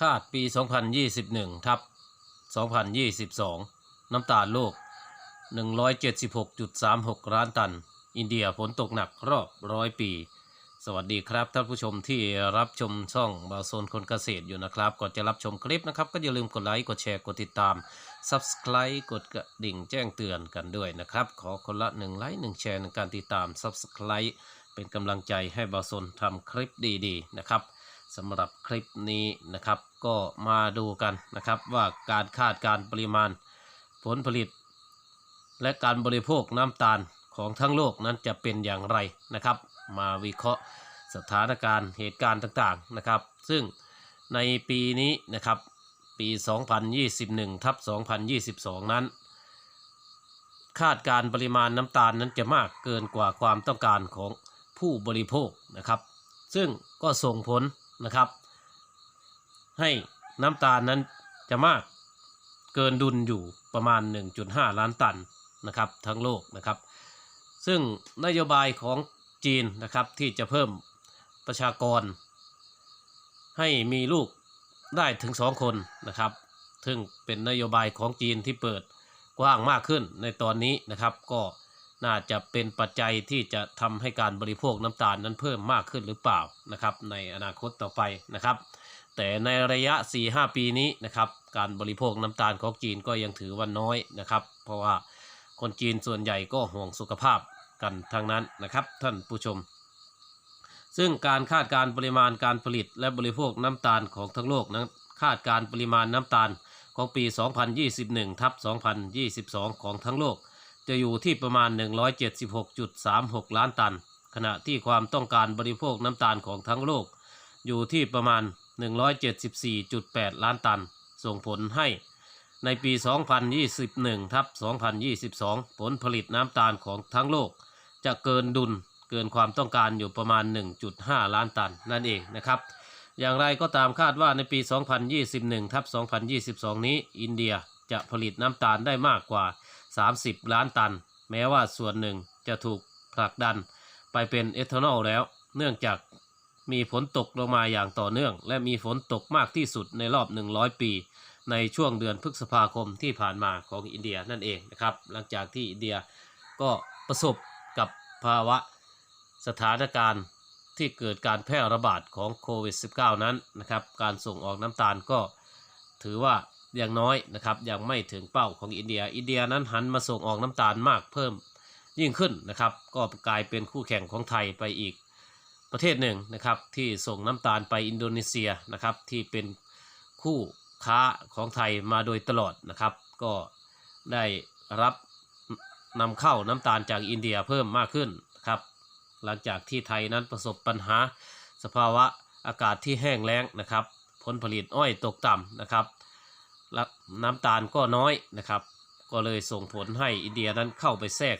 คาดปี 2021 ทับ 2022 น้ำตาลโลก 176.36 ล้านตัน อินเดียฝนตกหนักรอบร้อยปี สวัสดีครับท่านผู้ชมที่รับชมช่องบาโซนคนเกษตรอยู่นะครับ ก่อนจะรับชมคลิปนะครับ ก็อย่าลืมกดไลค์ กดแชร์ กดติดตาม Subscribe กดกระดิ่งแจ้งเตือนกันด้วยนะครับ ขอคนละ1ไลค์1แชร์ในการติดตาม Subscribe เป็นกำลังใจให้บาโซนทำคลิปดีๆนะครับ สำหรับคลิปนี้นะครับ ก็มาดูกันนะครับว่าการคาดการปริมาณผลผลิต และการบริโภคน้ำตาลของทั้งโลกนั้นจะเป็นอย่างไรนะครับ มาวิเคราะห์สถานการณ์เหตุการณ์ต่างๆนะครับ ซึ่งในปีนี้นะครับปี 2021ทับ2022 นั้น คาดการปริมาณน้ำตาลนั้นจะมากเกินกว่าความต้องการของผู้บริโภคนะครับ ซึ่งก็ส่งผล นะครับ ให้น้ำตาลนั้นจะมากเกินดุลอยู่ประมาณ 1.5 ล้านตันนะครับทั้งโลกนะครับ ซึ่งนโยบายของจีนนะครับที่จะเพิ่มประชากร ให้มีลูกได้ถึงสองคนนะครับ ซึ่งเป็นนโยบายของจีนที่เปิดกว้างมากขึ้นในตอนนี้นะครับก็ น่าจะเป็นปัจจัยที่จะทำให้การบริโภคน้ำตาลนั้นเพิ่มมากขึ้นหรือเปล่านะครับในอนาคตต่อไปนะครับ แต่ในระยะ 4-5 ปีนี้นะครับการบริโภคน้ำตาลของจีนก็ยังถือว่าน้อยนะครับ เพราะว่าคนจีนส่วนใหญ่ก็ห่วงสุขภาพกันทั้งนั้นนะครับท่านผู้ชม ซึ่งการคาดการณ์ปริมาณการผลิตและบริโภคน้ำตาลของทั้งโลกนั้นคาดการณ์ปริมาณน้ำตาลของปี 2021ทับ2022 ของทั้งโลก จะอยู่ที่ประมาณ 176.36 ล้านตัน ขณะที่ความต้องการบริโภคน้ำตาลของทั้งโลก อยู่ที่ประมาณ 174.8 ล้านตัน ส่งผลให้ในปี 2021ทับ2022 ผลผลิตน้ำตาลของทั้งโลก จะเกินดุลเกินความต้องการอยู่ประมาณ 1.5 ล้านตันนั่นเองนะครับ อย่างไรก็ตามคาดว่าในปี 2021ทับ2022 นี้ อินเดียจะผลิตน้ำตาลได้มากกว่า 30 ล้านตัน แม้ว่าส่วนหนึ่งจะถูกผลักดันไปเป็นเอทานอลแล้ว เนื่องจากมีฝนตกลงมาอย่างต่อเนื่อง และมีฝนตกมากที่สุดในรอบ 100 ปี ในช่วงเดือนพฤษภาคมที่ผ่านมาของอินเดียนั่นเองนะครับ หลังจากที่อินเดียก็ประสบกับภาวะสถานการณ์ที่เกิดการแพร่ระบาดของโควิด -19 นั้นนะครับ การส่งออกน้ำตาลก็ถือว่า อยังน้อยนะครับยังไม่ถึงเป้าของอินเดีย อินเดียนั้นหันมาส่งออกน้ำตาลมากเพิ่มยิ่งขึ้นนะครับ ก็กลายเป็นคู่แข่งของไทยไปอีกประเทศหนึ่งนะครับที่ส่งน้ำตาลไปอินโดนีเซียนะครับที่เป็นคู่ค้าของไทยมาโดยตลอดนะครับ ก็ได้รับนำเข้าน้ำตาลจากอินเดียเพิ่มมากขึ้นนะครับหลังจากที่ไทยนั้นประสบปัญหาสภาวะอากาศที่แห้งแล้งนะครับ ผลผลิตอ้อยตกต่ำนะครับ น้ำตาลก็น้อยนะครับ ก็เลยส่งผลให้อินเดียนั้นเข้าไปแทรก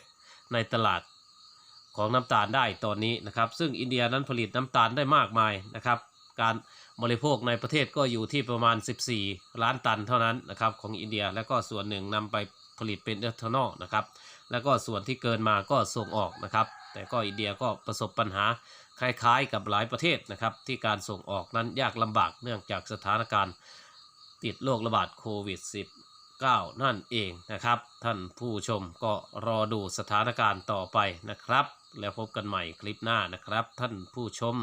ในตลาดของน้ำตาลได้ตอนนี้นะครับ ซึ่งอินเดียนั้นผลิตน้ำตาลได้มากมายนะครับ การบริโภคในประเทศก็อยู่ที่ประมาณ 14 ล้านตันเท่านั้นนะครับของอินเดียแล้วก็ส่วนหนึ่งนำไปผลิตเป็นเอทานอลนะครับ แล้วก็ส่วนที่เกินมาก็ส่งออกนะครับ แต่ก็อินเดียก็ประสบปัญหาคล้ายๆกับหลายประเทศนะครับ ที่การส่งออกนั้นยากลำบากเนื่องจากสถานการณ์ ติดโรคระบาดโควิด -19 นั่นเองนะครับ ท่านผู้ชมก็รอดูสถานการณ์ต่อไปนะครับ แล้วพบกันใหม่คลิปหน้านะครับ ท่านผู้ชม